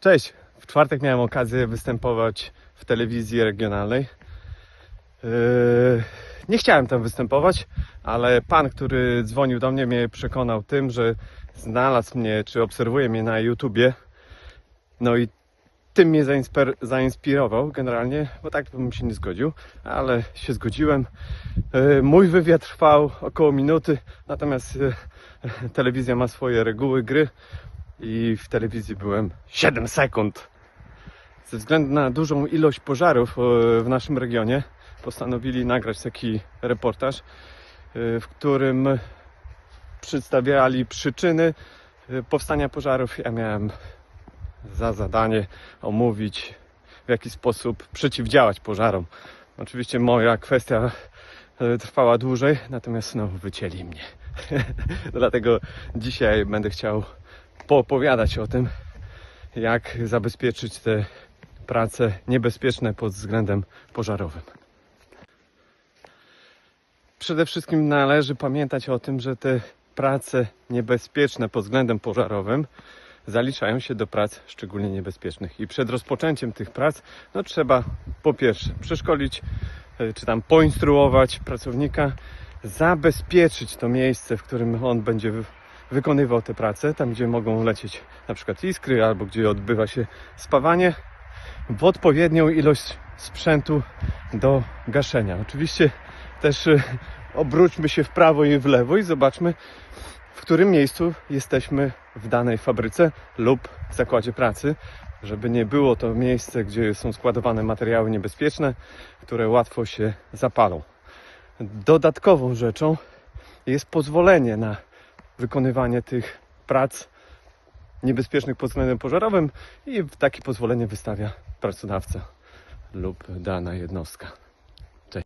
Cześć! W czwartek miałem okazję występować w telewizji regionalnej. Yy, Nie chciałem tam występować, ale pan, który dzwonił do mnie, mnie przekonał tym, że znalazł mnie, czy obserwuje mnie na YouTubie. No i tym mnie zainspir- zainspirował generalnie, bo tak bym się nie zgodził, ale się zgodziłem. Yy, Mój wywiad trwał około minuty, natomiast yy, telewizja ma swoje reguły gry i w telewizji byłem 7 sekund. Ze względu na dużą ilość pożarów e, w naszym regionie postanowili nagrać taki reportaż, e, w którym przedstawiali przyczyny e, powstania pożarów. Ja miałem za zadanie omówić, w jaki sposób przeciwdziałać pożarom. Oczywiście moja kwestia trwała dłużej, natomiast no, wycięli mnie. Dlatego dzisiaj będę chciał poopowiadać o tym, jak zabezpieczyć te prace niebezpieczne pod względem pożarowym. Przede wszystkim należy pamiętać o tym, że te prace niebezpieczne pod względem pożarowym zaliczają się do prac szczególnie niebezpiecznych. I przed rozpoczęciem tych prac no, trzeba po pierwsze przeszkolić e, czy tam poinstruować pracownika, zabezpieczyć to miejsce, w którym on będzie wykonywał te prace, tam gdzie mogą lecieć na przykład iskry albo gdzie odbywa się spawanie, w odpowiednią ilość sprzętu do gaszenia. Oczywiście też e, obróćmy się w prawo i w lewo i zobaczmy, w którym miejscu jesteśmy w danej fabryce lub zakładzie pracy, żeby nie było to miejsce, gdzie są składowane materiały niebezpieczne, które łatwo się zapalą. Dodatkową rzeczą jest pozwolenie na wykonywanie tych prac niebezpiecznych pod względem pożarowym i takie pozwolenie wystawia pracodawca lub dana jednostka.